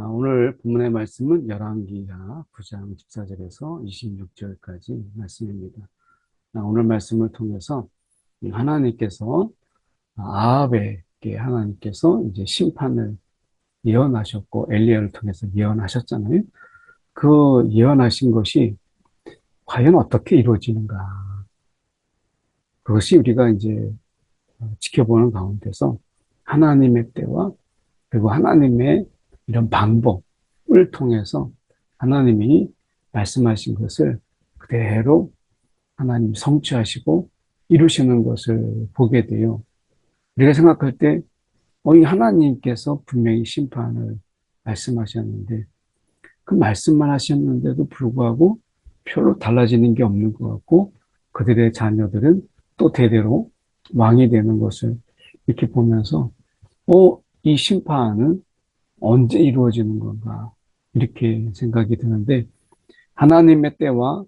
아, 오늘 본문의 말씀은 열왕기하 9장 14절에서 26절까지 말씀입니다. 아, 오늘 말씀을 통해서 하나님께서 아합에게 하나님께서 이제 심판을 예언하셨고 엘리야를 통해서 예언하셨잖아요. 그 예언하신 것이 과연 어떻게 이루어지는가? 그것이 우리가 이제 지켜보는 가운데서 하나님의 때와 그리고 하나님의 이런 방법을 통해서 하나님이 말씀하신 것을 그대로 하나님 성취하시고 이루시는 것을 보게 돼요. 우리가 생각할 때, 어, 이 하나님께서 분명히 심판을 말씀하셨는데, 그 말씀만 하셨는데도 불구하고 별로 달라지는 게 없는 것 같고, 그들의 자녀들은 또 대대로 왕이 되는 것을 이렇게 보면서, 어, 이 심판은 언제 이루어지는 건가 이렇게 생각이 드는데 하나님의 때와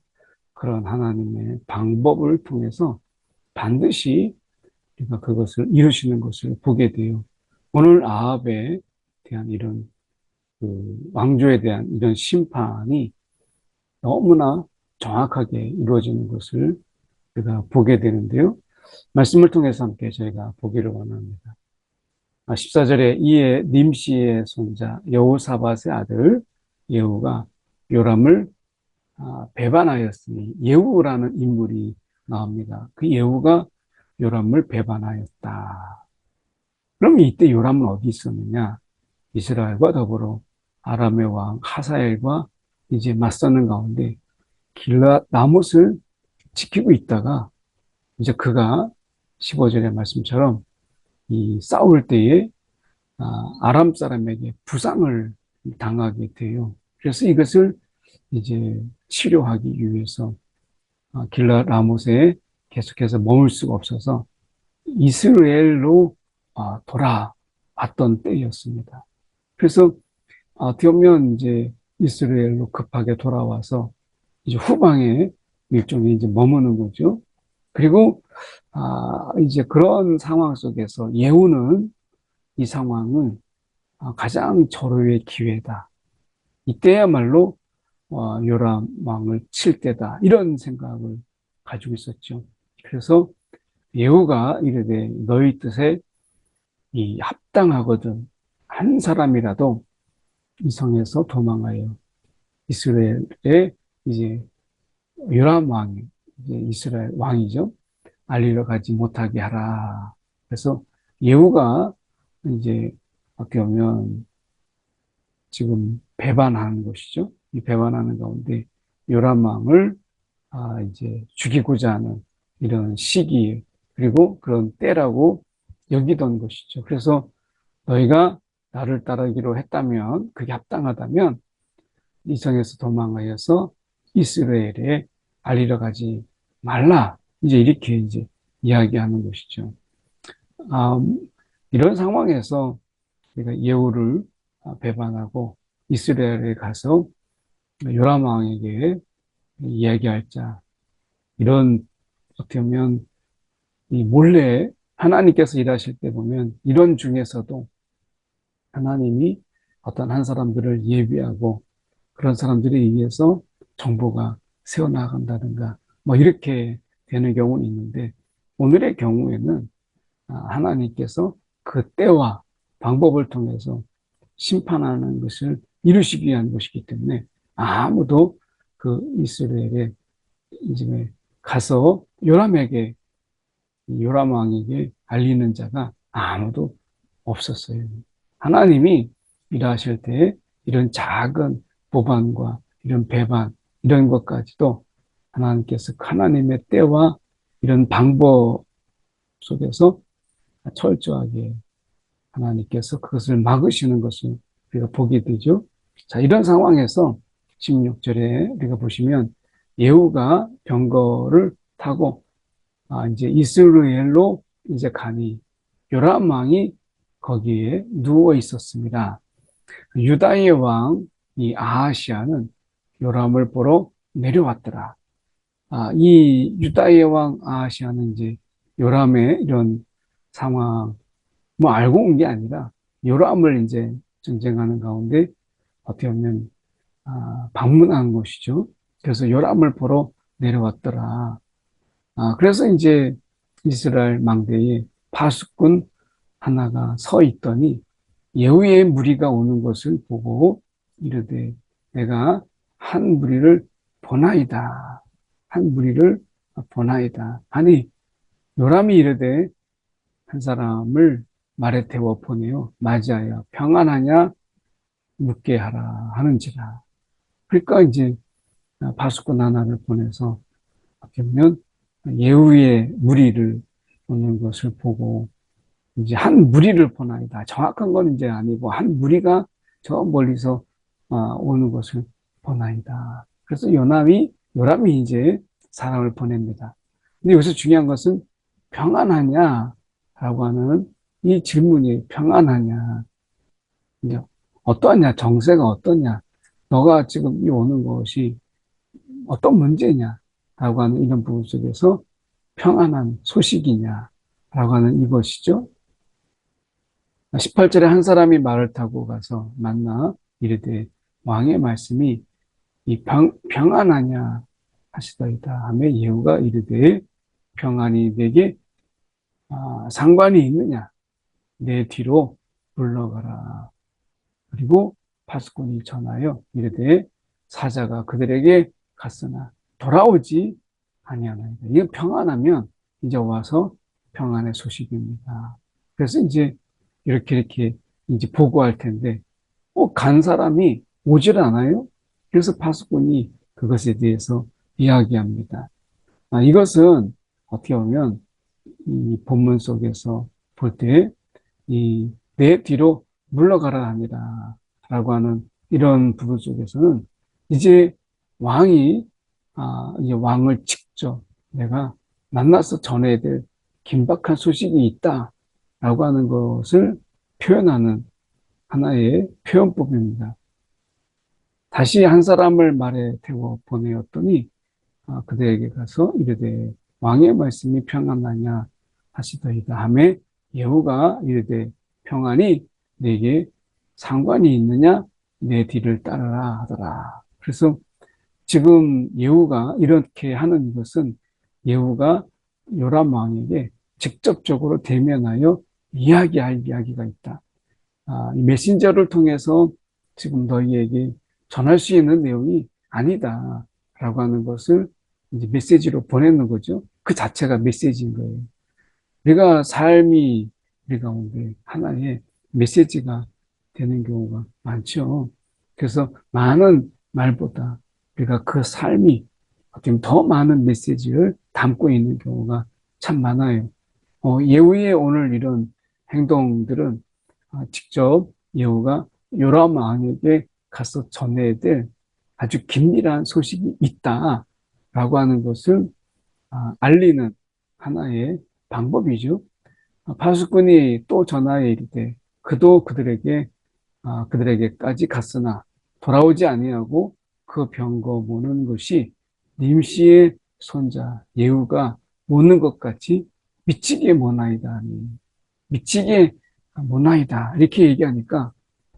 그런 하나님의 방법을 통해서 반드시 우리가 그것을 이루시는 것을 보게 돼요. 오늘 아합에 대한 이런 그 왕조에 대한 이런 심판이 너무나 정확하게 이루어지는 것을 우리가 보게 되는데요. 말씀을 통해서 함께 저희가 보기를 원합니다. 14절에 아, 이에 님시의 손자 여우사밧의 아들 예후가 요람을 아, 배반하였으니 예후라는 인물이 나옵니다. 그 예후가 요람을 배반하였다. 그럼 이때 요람은 어디 있었느냐? 이스라엘과 더불어 아람의 왕 하사엘과 이제 맞서는 가운데 길라 나못을 지키고 있다가 이제 그가 15절의 말씀처럼 이 싸울 때에 아, 아람 사람에게 부상을 당하게 돼요. 그래서 이것을 이제 치료하기 위해서 아, 길라 라못에 계속해서 머물 수가 없어서 이스라엘로 아, 돌아왔던 때였습니다. 그래서 어떻게 보면 이제 이스라엘로 급하게 돌아와서 이제 후방에 일종의 이제 머무는 거죠. 그리고 아, 이제 그런 상황 속에서 예후는 이 상황은 아, 가장 절호의 기회다. 이때야말로 어, 요람 왕을 칠 때다. 이런 생각을 가지고 있었죠. 그래서 예후가 이르되 너희 뜻에 이 합당하거든 한 사람이라도 이 성에서 도망하여 이스라엘의 이제 요람 왕이 이제 이스라엘 왕이죠. 알리러 가지 못하게 하라. 그래서 예후가 이제 어떻게 보면 지금 배반하는 것이죠. 이 배반하는 가운데 요람 왕을 아 이제 죽이고자 하는 이런 시기 그리고 그런 때라고 여기던 것이죠. 그래서 너희가 나를 따르기로 했다면 그게 합당하다면 이성에서 도망하여서 이스라엘에 알리러 가지 말라. 이제 이렇게 이제 이야기하는 것이죠. 아, 이런 상황에서 우리가 예후를 배반하고 이스라엘에 가서 요람 왕에게 이야기할 자 이런 어떻게 보면 이 몰래 하나님께서 일하실 때 보면 이런 중에서도 하나님이 어떤 한 사람들을 예비하고 그런 사람들에 의해서 정보가 세워나간다든가 뭐 이렇게 되는 경우는 있는데 오늘의 경우에는 아, 하나님께서 그 때와 방법을 통해서 심판하는 것을 이루시기 위한 것이기 때문에 아무도 그 이스라엘에 이제 가서 요람에게 요람 왕에게 알리는 자가 아무도 없었어요. 하나님이 일하실 때 이런 작은 보반과 이런 배반 이런 것까지도 하나님께서 하나님의 때와 이런 방법 속에서 철저하게 하나님께서 그것을 막으시는 것을 우리가 보게 되죠. 자, 이런 상황에서 16절에 우리가 보시면 예후가 병거를 타고 아, 이제 이스라엘로 이제 가니 요람 왕이 거기에 누워 있었습니다. 유다의 왕이 아하시아는 요람을 보러 내려왔더라. 아, 이 유다의 왕 아하시아는 이제 요람의 이런 상황 뭐 알고 온 게 아니라 요람을 이제 전쟁하는 가운데 어떻게 보면 아, 방문한 것이죠. 그래서 요람을 보러 내려왔더라. 아, 그래서 이제 이스라엘 망대에 파수꾼 하나가 서 있더니 예후의 무리가 오는 것을 보고 이르되 내가 한 무리를 보나이다. 한 무리를 보나이다. 아니 요람이 이르되 한 사람을 말에 태워 보내요. 맞이하여 평안하냐 묻게 하라 하는지라. 그러니까 이제 바수꾼 하나를 보내서 보면 예후의 무리를 오는 것을 보고 이제 한 무리를 보나이다. 정확한 건 이제 아니고 한 무리가 저 멀리서 아, 오는 것을 보나이다. 그래서 요남이 요람이 이제 사람을 보냅니다. 근데 여기서 중요한 것은 평안하냐 라고 하는 이 질문이 평안하냐. 어떠냐, 정세가 어떠냐, 너가 지금 이 오는 것이 어떤 문제냐 라고 하는 이런 부분 속에서 평안한 소식이냐 라고 하는 이것이죠. 18절에 한 사람이 말을 타고 가서 만나 이르되 왕의 말씀이 이 평, 평안하냐 하시더이다 하며 예후가 이르되 평안이 내게 아, 상관이 있느냐 내 뒤로 물러가라 그리고 파수꾼이 전하여 이르되 사자가 그들에게 갔으나 돌아오지 아니하나이다. 이건 평안하면 이제 와서 평안의 소식입니다. 그래서 이제 이렇게 이렇게 이제 보고할 텐데, 어, 간 사람이 오질 않아요? 그래서 파수꾼이 그것에 대해서 이야기합니다. 아, 이것은 어떻게 보면 이 본문 속에서 볼 때 이 내 뒤로 물러가라 합니다. 라고 하는 이런 부분 속에서는 이제 왕이 아, 이제 왕을 직접 내가 만나서 전해야 될 긴박한 소식이 있다. 라고 하는 것을 표현하는 하나의 표현법입니다. 다시 한 사람을 말에 태워 보내었더니 아, 그들에게 가서 이르되 왕의 말씀이 평안하냐 하시더이다 하매 예후가 이르되 평안이 내게 상관이 있느냐 내 뒤를 따르라 하더라. 그래서 지금 예후가 이렇게 하는 것은 예후가 요람 왕에게 직접적으로 대면하여 이야기할 이야기가 있다. 아, 이 메신저를 통해서 지금 너희에게 전할 수 있는 내용이 아니다. 라고 하는 것을 이제 메시지로 보내는 거죠. 그 자체가 메시지인 거예요. 우리가 삶이 우리 가운데 하나의 메시지가 되는 경우가 많죠. 그래서 많은 말보다 우리가 그 삶이 어떻게 더 많은 메시지를 담고 있는 경우가 참 많아요. 어, 예후의 오늘 이런 행동들은 아, 직접 예후가 요람 왕에게 가서 전해야 될 아주 긴밀한 소식이 있다라고 하는 것을 아, 알리는 하나의 방법이죠. 아, 파수꾼이 또 전하에 이르되 그도 그들에게 그들에게까지 갔으나 돌아오지 아니하고 그 병거 모는 것이 님씨의 손자 예후가 모는 것 같이 미치게 모나이다. 미치게 모나이다. 이렇게 얘기하니까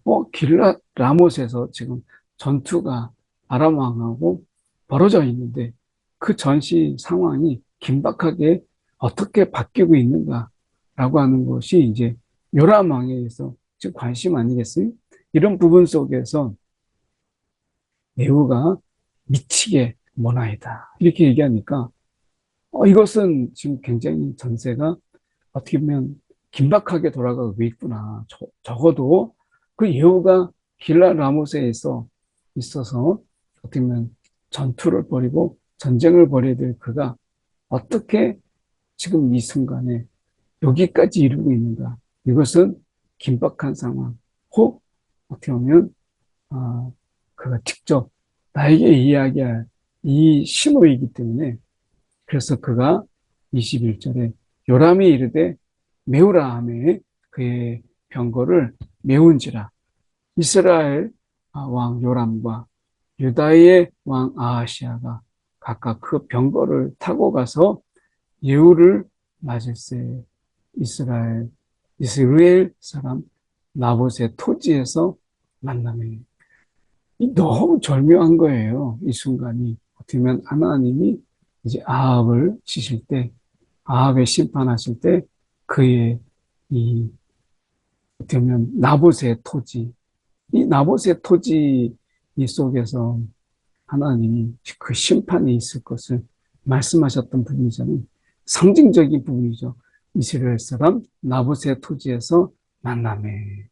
어 길라 라못에서 지금 전투가 아람 왕하고 벌어져 있는데 그 전시 상황이 긴박하게 어떻게 바뀌고 있는가라고 하는 것이 이제 요람 왕에 의해서 즉 관심 아니겠어요? 이런 부분 속에서 예후가 미치게 모나이다. 이렇게 얘기하니까 어, 이것은 지금 굉장히 전세가 어떻게 보면 긴박하게 돌아가고 있구나. 저, 적어도 그 예후가 길라 라모스에 있어 있어서 어떻게 보면 전투를 벌이고 전쟁을 벌여야 될 그가 어떻게 지금 이 순간에 여기까지 이르고 있는가? 이것은 긴박한 상황, 혹 어떻게 보면 아, 그가 직접 나에게 이야기할 이 신호이기 때문에 그래서 그가 21절에 요람이 이르되 메우라 하매 그의 병거를 메운지라 이스라엘 왕 요람과 유다의 왕 아하시아가 각각 그 병거를 타고 가서 예후를 맞을세 이스라엘 이스라엘 사람 나봇의 토지에서 만나매 너무 절묘한 거예요. 이 순간이. 어떻게 보면 하나님이 이제 아합을 치실 때, 아합의 심판하실 때 그의 이 어떻게 보면 나봇의 토지, 이 나봇의 토지 이 속에서 하나님이 그 심판이 있을 것을 말씀하셨던 부분이잖아요. 상징적인 부분이죠. 이스라엘 사람 나봇의 토지에서 만남에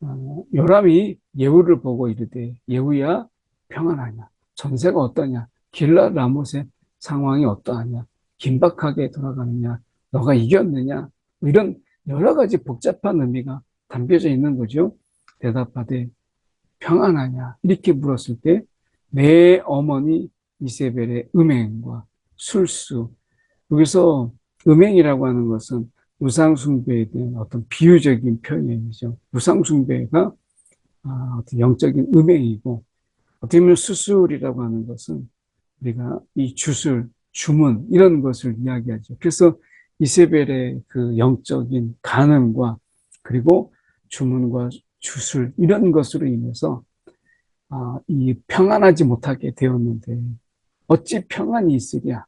어, 요람이 예후를 보고 이르되 예후야 평안하냐 전세가 어떠냐 길라 라못의 상황이 어떠하냐 긴박하게 돌아가느냐 너가 이겼느냐 이런 여러 가지 복잡한 의미가 담겨져 있는 거죠. 대답하되 평안하냐 이렇게 물었을 때 내 어머니 이세벨의 음행과 술수 여기서 음행이라고 하는 것은 우상숭배에 대한 어떤 비유적인 표현이죠. 우상숭배가 아, 어떤 영적인 음행이고 어떻게 보면 수술이라고 하는 것은 우리가 이 주술, 주문 이런 것을 이야기하죠. 그래서 이세벨의 그 영적인 간음과 그리고 주문과 주술 이런 것으로 인해서 아, 이 평안하지 못하게 되었는데 어찌 평안이 있으랴?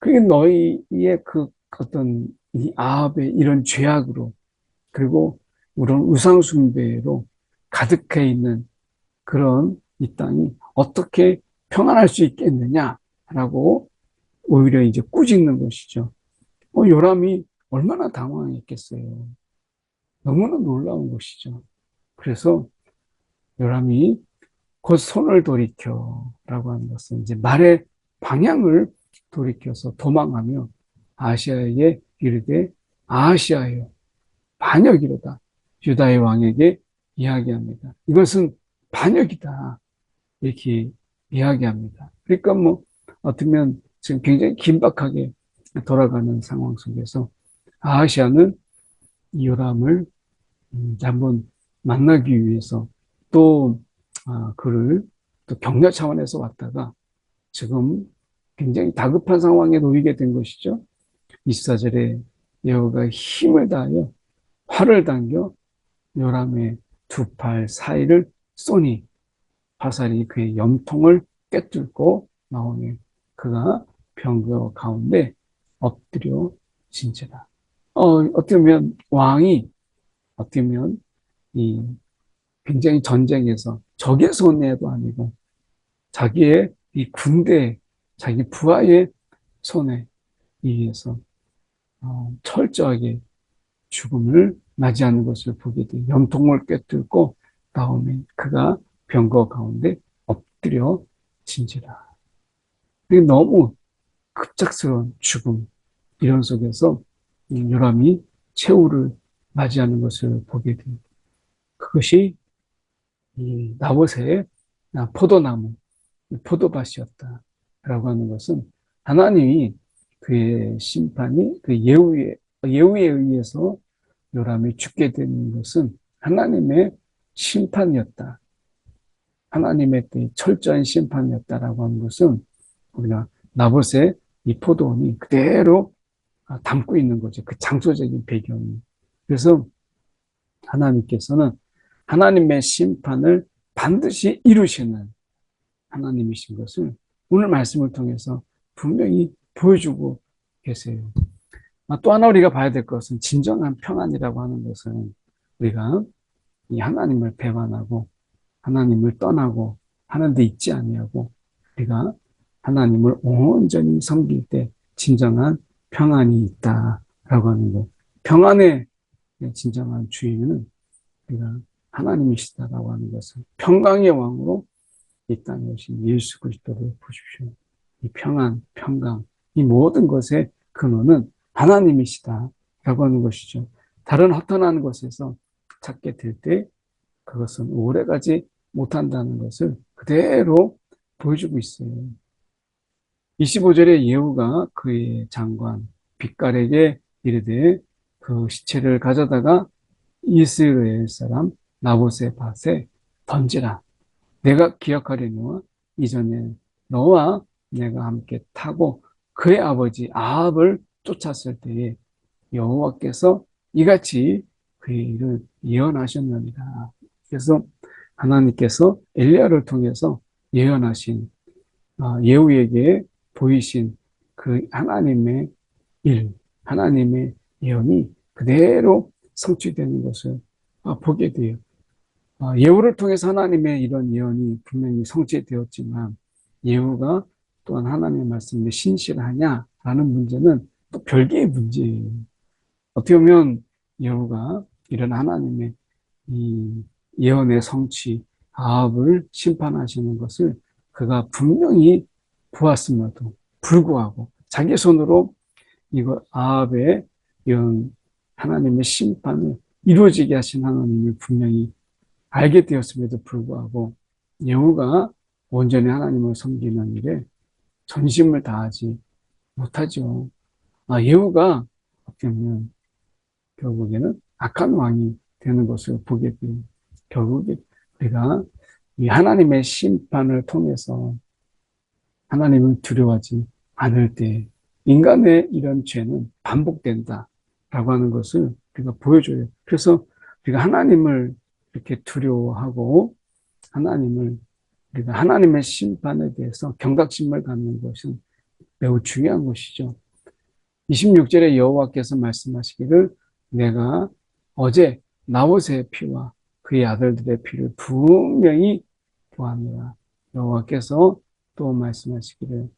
그게 너희의 그 어떤 이 아합의 이런 죄악으로 그리고 이런 우상 숭배로 가득해 있는 그런 이 땅이 어떻게 평안할 수 있겠느냐라고 오히려 이제 꾸짖는 것이죠. 어, 요람이 얼마나 당황했겠어요. 너무나 놀라운 것이죠. 그래서 요람이 곧 손을 돌이켜라고 하는 것은 이제 말의 방향을 돌이켜서 도망하며 아시아에 이르되 아시아여 반역이로다 유다의 왕에게 이야기합니다. 이것은 반역이다 이렇게 이야기합니다. 그러니까 뭐 어쩌면 지금 굉장히 긴박하게 돌아가는 상황 속에서 아시아는 요람을 음, 한번 만나기 위해서 또 아, 그를 또 격려 차원에서 왔다가 지금 굉장히 다급한 상황에 놓이게 된 것이죠. 24절에 여호가 힘을 다하여 활을 당겨 요람의 두 팔 사이를 쏘니 화살이 그의 염통을 꿰뚫고 나오니 그가 병거 가운데 엎드려 진지라. 어, 어떻게 보면 왕이 어떻게 보면 이 굉장히 전쟁에서 적의 손해도 아니고 자기의 이 군대, 자기 부하의 손에 의해서 어, 철저하게 죽음을 맞이하는 것을 보게 돼 염통을 꿰뚫고 다음에 그가 병거 가운데 엎드려 진지라. 너무 급작스러운 죽음 이런 속에서 요람이 최후를 맞이하는 것을 보게 됩니다. 그것이 이 나봇의 포도나무, 포도밭이었다라고 하는 것은 하나님이 그의 심판이 그 예후에 예후에 의해서 요람이 죽게 되는 것은 하나님의 심판이었다. 하나님의 그 철저한 심판이었다라고 하는 것은 우리가 나봇의 이 포도원이 그대로 담고 있는 거죠. 그 장소적인 배경이. 그래서 하나님께서는 하나님의 심판을 반드시 이루시는 하나님이신 것을 오늘 말씀을 통해서 분명히 보여주고 계세요. 아, 또 하나 우리가 봐야 될 것은 진정한 평안이라고 하는 것은 우리가 이 하나님을 배반하고 하나님을 떠나고 하는 데 있지 아니하고 우리가 하나님을 온전히 섬길 때 진정한 평안이 있다라고 하는 것. 평안의 진정한 주인은 우리가 하나님이시다라고 하는 것은 평강의 왕으로 이 땅에 오신 예수 그리스도를 보십시오. 이 평안, 평강, 이 모든 것의 근원은 하나님이시다라고 하는 것이죠. 다른 허탄한 것에서 찾게 될 때 그것은 오래가지 못한다는 것을 그대로 보여주고 있어요. 25절에 예후가 그의 장관 빛깔에게 이르되 그 시체를 가져다가 이스라엘 사람 나봇의 밭에 던지라. 내가 기억하려니와 이전에 너와 내가 함께 타고 그의 아버지 아합을 쫓았을 때에 여호와께서 이같이 그의 일을 예언하셨느니라. 그래서 하나님께서 엘리야를 통해서 예언하신 아, 예후에게 보이신 그 하나님의 일, 하나님의 예언이 그대로 성취되는 것을 아, 보게 돼요. 아, 예후를 통해서 하나님의 이런 예언이 분명히 성취되었지만 예후가 또한 하나님의 말씀에 신실하냐라는 문제는 또 별개의 문제예요. 어떻게 보면 예후가 이런 하나님의 이 예언의 성취, 아합을 심판하시는 것을 그가 분명히 보았음에도 불구하고 자기 손으로 이거 아합의 이런 하나님의 심판을 이루어지게 하신 하나님을 분명히 알게 되었음에도 불구하고 예후가 온전히 하나님을 섬기는 일에 전심을 다하지 못하죠. 아, 예후가 어떻게 보면 결국에는 악한 왕이 되는 것을 보게 돼요. 결국에 우리가 이 하나님의 심판을 통해서 하나님을 두려워하지 않을 때 인간의 이런 죄는 반복된다 라고 하는 것을 우리가 보여줘요. 그래서 우리가 하나님을 이렇게 두려워하고 하나님을 우리가 하나님의 심판에 대해서 경각심을 갖는 것은 매우 중요한 것이죠. 26절에 여호와께서 말씀하시기를 내가 어제 나봇의 피와 그의 아들들의 피를 분명히 보았노라. 여호와께서 또 말씀하시기를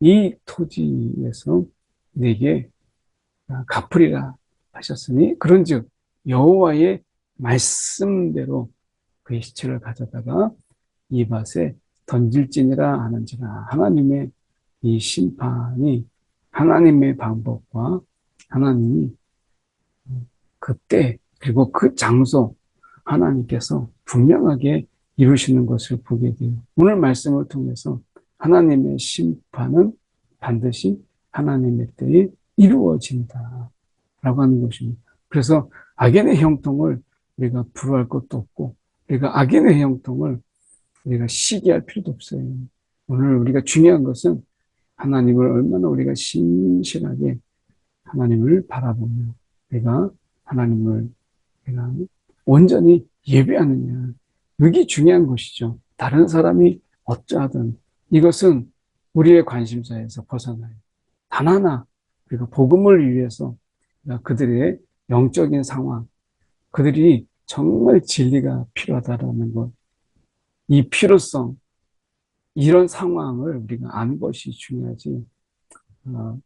이 토지에서 내게 갚으리라 하셨으니 그런즉 여호와의 말씀대로 그의 시체를 가져다가 이 밭에 던질지니라 하는지라 하나님의 이 심판이 하나님의 방법과 하나님이 그때 그리고 그 장소 하나님께서 분명하게 이루시는 것을 보게 돼요. 오늘 말씀을 통해서 하나님의 심판은 반드시 하나님의 때에 이루어진다. 라고 하는 것입니다. 그래서 악인의 형통을 우리가 부러할 것도 없고, 우리가 악인의 형통을 우리가 시기할 필요도 없어요. 오늘 우리가 중요한 것은 하나님을 얼마나 우리가 신실하게 하나님을 바라보며 우리가 하나님을 우리가 온전히 예배하느냐. 이게 중요한 것이죠. 다른 사람이 어쩌하든 이것은 우리의 관심사에서 벗어나요. 단 하나 우리가 복음을 위해서 그들의 영적인 상황, 그들이 정말 진리가 필요하다라는 것, 이 필요성, 이런 상황을 우리가 아는 것이 중요하지. 어,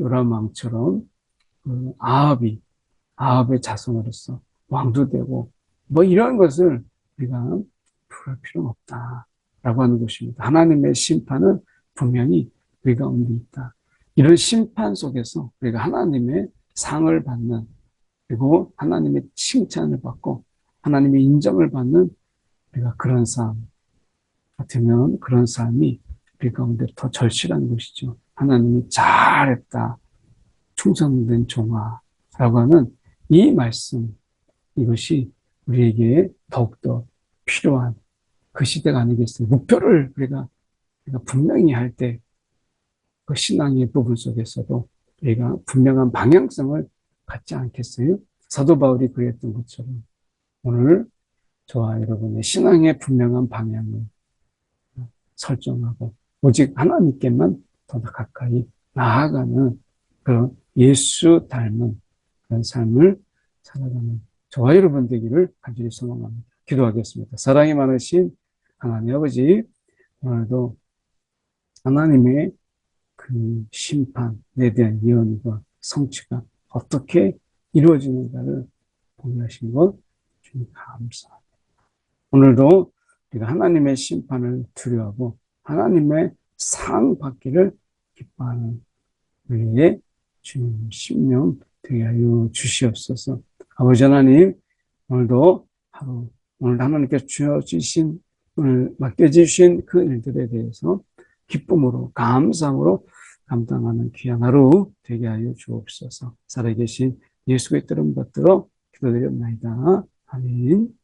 요람왕처럼 그 아합이 아합의 자손으로서 왕도 되고 뭐 이런 것을 우리가 부를 필요는 없다라고 하는 것입니다. 하나님의 심판은 분명히 우리 가운데 있다. 이런 심판 속에서 우리가 하나님의 상을 받는 그리고 하나님의 칭찬을 받고 하나님의 인정을 받는 우리가 그런 삶 같으면 그런 삶이 우리 가운데 더 절실한 것이죠. 하나님이 잘했다. 충성된 종아 라고 하는 이 말씀 이것이 우리에게 더욱더 필요한 그 시대가 아니겠습니까? 목표를 우리가, 우리가 분명히 할 때 그 신앙의 부분 속에서도 우리가 분명한 방향성을 갖지 않겠어요? 사도 바울이 그랬던 것처럼 오늘 저와 여러분의 신앙의 분명한 방향을 설정하고 오직 하나님께만 더 가까이 나아가는 그런 예수 닮은 그런 삶을 살아가는 저와 여러분 되기를 간절히 소망합니다. 기도하겠습니다. 사랑이 많으신 하나님 아버지, 오늘도 하나님의 그 심판에 대한 예언과 성취가 어떻게 이루어지는가를 공유하신 것 주님 감사합니다. 오늘도 우리가 하나님의 심판을 두려워하고 하나님의 상 받기를 기뻐하는 우리의 주님 심령 되게 하여 주시옵소서. 아버지 하나님, 오늘도 하루, 오늘 하나님께서 주어주신, 오늘 맡겨주신 그 일들에 대해서 기쁨으로, 감사함으로 감당하는 귀한 하루 되게 하여 주옵소서. 살아계신 예수 그리스도를 받들어 기도드렸나이다. 아멘.